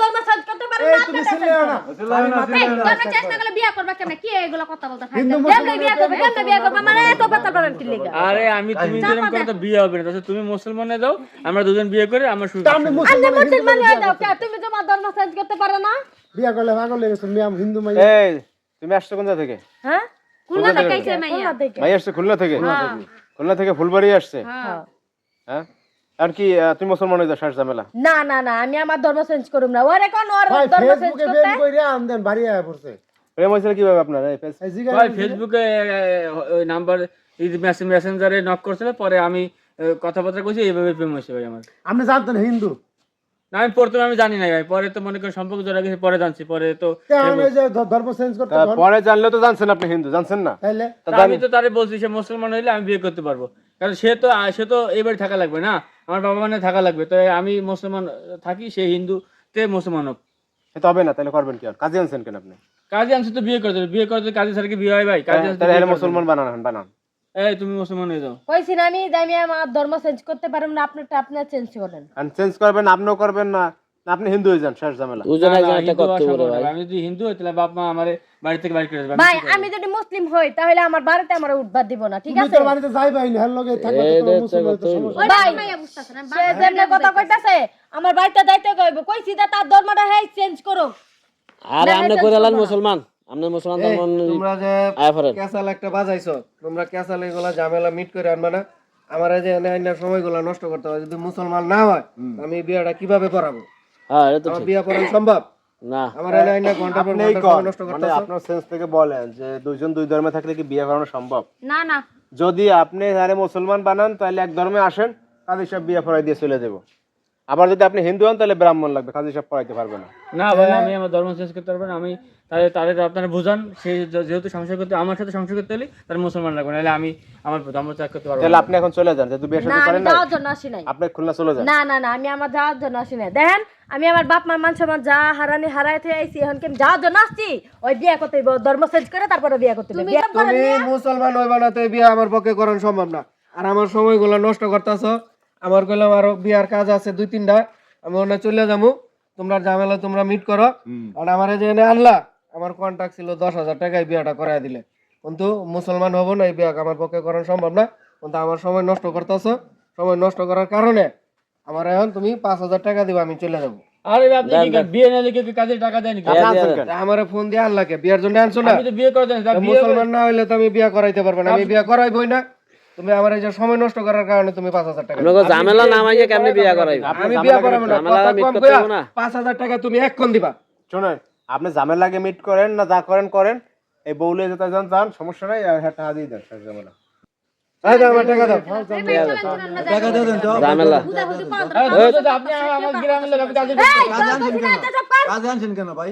ধর্ম করতে পারেন না তুমি না চেষ্টা করলে বিয়ে করবে কেমনে? কি এগুলো কথা বলতে থাকো? হিন্দু কেমনে মুসলমান বিয়ে করবে? কেমনে বিয়ে করবে? মানে এত কথা বলেন কি লিগা? আরে আমি তুমি যেরকম করে বিয়ে হবে না তাহলে তুমি মুসলমানে দাও আমরা দুজন বিয়ে করে আমার মুসলমান হয়ে কে? তুমি তোমার ধর্ম চেঞ্জ করতে পারো না? বিয়া করলে পাগল হয়ে গেছেন মিয়া হিন্দু মাইয়া এই তুমি আসছো কোন জায়গা থেকে হ্যাঁ? খুলনা থেকে মাইয়া। আসছে খুলনা থেকে হ্যাঁ। খুলনা থেকে ফুলবাড়ি আসছে হ্যাঁ। হ্যাঁ আর কি তুমি মুসলমান হয়ে যাও শেষ ঝামেলা। না না না আমি আমার ধর্ম চেঞ্জ করুম না। ওরে কোন ওর ধর্ম চেঞ্জ ফেসবুকে করতে? ফেম কইরা আমদেন আয়া পড়ছে। প্রেম হইছিল কীভাবে আপনার? ভাই ফেসবুকে ওই নাম্বার মেসেঞ্জারে নক করছিল পরে আমি কথাবার্তা কইছি এইভাবে প্রেম হয়েছে ভাই আমার। আপনি জানতেন হিন্দু। আমি প্রথমে আমি জানি না ভাই পরে তো মনে করেন সম্পর্ক জড়া গেছে পরে জানছি পরে তো আমি যে ধর্ম চেঞ্জ করতে পরে জানলেও তো জানছেন আপনি হিন্দু জানছেন না? তাইলে? তা তা আমি তো তারে বলছি সে মুসলমান হইলে আমি বিয়ে করতে পারব। কারণ সে তো সে তো এবারে থাকা লাগবে না আমার বাবা মানে থাকা লাগবে তো আমি মুসলমান থাকি সে হিন্দু তে মুসলমান হোক। এ তো হবে না তাহলে করবেন কি আর? কাজে আনছেন কেন আপনি? কাজী আনছে তো বিয়ে করতে হবে। বিয়ে করতে কাজী স্যার কি বিয়ে হয় ভাই কাজী তাহলে মুসলমান বানান বানান। এই তুমি মুসলমান হয়ে যাও। কইছি না আমি আমার ধর্ম চেঞ্জ করতে পারব না আপনারটা আপনি চেঞ্জ করেন আর চেঞ্জ করবেন আপনিও করবেন না। আপনি হিন্দু হয়ে যান শেষ ঝামেলা। দুজন একজন একটা করতে সম্ভব ভাই। আমি যদি হিন্দু হই তাহলে বাপ মা আমার বাড়ি থেকে করে দেবে। ভাই আমি যদি মুসলিম হই তাহলে আমার বাড়িতে আমার উঠবার দিব না ঠিক তুমি আছে? তো বাড়িতে না লগে থাকবে তো সমস্যা ভাই সে যেমনে কথা কইতাছে আমার বাড়িতে যাইতে কইব কইছি যে তার ধর্মটা হেই চেঞ্জ করো। আর না। মুসলমান? আপনি মুসলমান ধর্ম তোমরা যে আয়া ফেরেন। ক্যাসাল একটা বাজাইছো তোমরা ক্যাসাল এগুলা ঝামেলা মিট করে আনবা না। আমার যে এনে সময়গুলো নষ্ট করতে হয় যদি মুসলমান না হয় আমি বিয়েটা কীভাবে পড়াবো? হ্যাঁ এটা তো বিয়ে পড়ানো সম্ভব? না। আমার এনে এনে ঘণ্টা পর আপনি ঘণ্টা নষ্ট মানে করতেছো আপনার সেন্স থেকে বলেন যে দুইজন দুই ধর্মে থাকলে কি বিয়ে করানো সম্ভব? না না। যদি আপনি আরে মুসলমান বানান তাহলে এক ধর্মে আসেন কাজী সব বিয়ে পড়াই দিয়ে চলে দেবো আবার যদি আপনি হিন্দু হন তাহলে ব্রাহ্মণ লাগবে কাজী সাহেব পড়াইতে পারবে না। না ভাই আমি আমার ধর্ম চেঞ্জ করতে পারব না আমি তাহলে তাদের আপনারা বুঝান সে যেহেতু সংসার করতে আমার সাথে সংসার করতে হলে তার মুসলমান লাগবে নাহলে আমি আমার ধর্ম ত্যাগ করতে পারব তাহলে আপনি এখন চলে যান যেহেতু বিয়ে না আমি করেন না যাওয়ার জন্য আসি নাই। আপনি খুলনা চলে যান। না না না আমি আমার যাওয়ার জন্য আসি নাই। দেখেন আমি আমার বাপ মার মান সম্মান যা হারানি হারাই থেকে আইছি এখন কি আমি যাওয়ার জন্য আসছি? ওই বিয়ে করতে হইব, ধর্ম চেঞ্জ করে তারপরে বিয়ে করতে করেন তুমি মুসলমান হইবা না তো বিয়ে আমার পক্ষে করানো সম্ভব না। আর আমার সময়গুলো নষ্ট করতেছো আমার কইলাম আরও বিয়ার কাজ আছে দুই তিনটা। আমি ওখানে চলে যাব। তোমরা ঝামেলা তোমরা মিট করো। আর আমার এই যে এনে আনলা আমার কন্ট্যাক্ট ছিল দশ হাজার টাকায় বিয়াটা করাই দিলে। কিন্তু মুসলমান হব না এই বিয়া আমার পক্ষে করানো সম্ভব না। কিন্তু আমার সময় নষ্ট করতেছো। সময় নষ্ট করার কারণে আমার এখন তুমি পাঁচ হাজার টাকা দিবা আমি চলে যাব। আরে ভাই, আপনি কি বিয়ে না লিখে কি টাকা দেন নাকি? আপনি আমার ফোন দিয়ে আনলাকে বিয়ার জন্য আনছো না? আমি তো বিয়ে করে দেন মুসলমান না হইলে তো আমি বিয়া করাইতে পারব না। আমি বিয়া করাইবই না। তুমি আমার এই যে সময় নষ্ট করার কারণে তুমি পাঁচ হাজার টাকা আপনাকে ঝামেলা না মাইকে কেমনে বিয়া করাইব আমি বিয়া করাবো না ঝামেলা মিট করতে হবে না। পাঁচ হাজার টাকা তুমি এক্ষণ দিবা শোনেন আপনি ঝামেলাকে মিট করেন না যা করেন করেন এই বউলে যেতে যান যান সমস্যা নাই আর হ্যাঁ টাকা দিয়ে দেন ঝামেলা আমার আমার কেন ভাই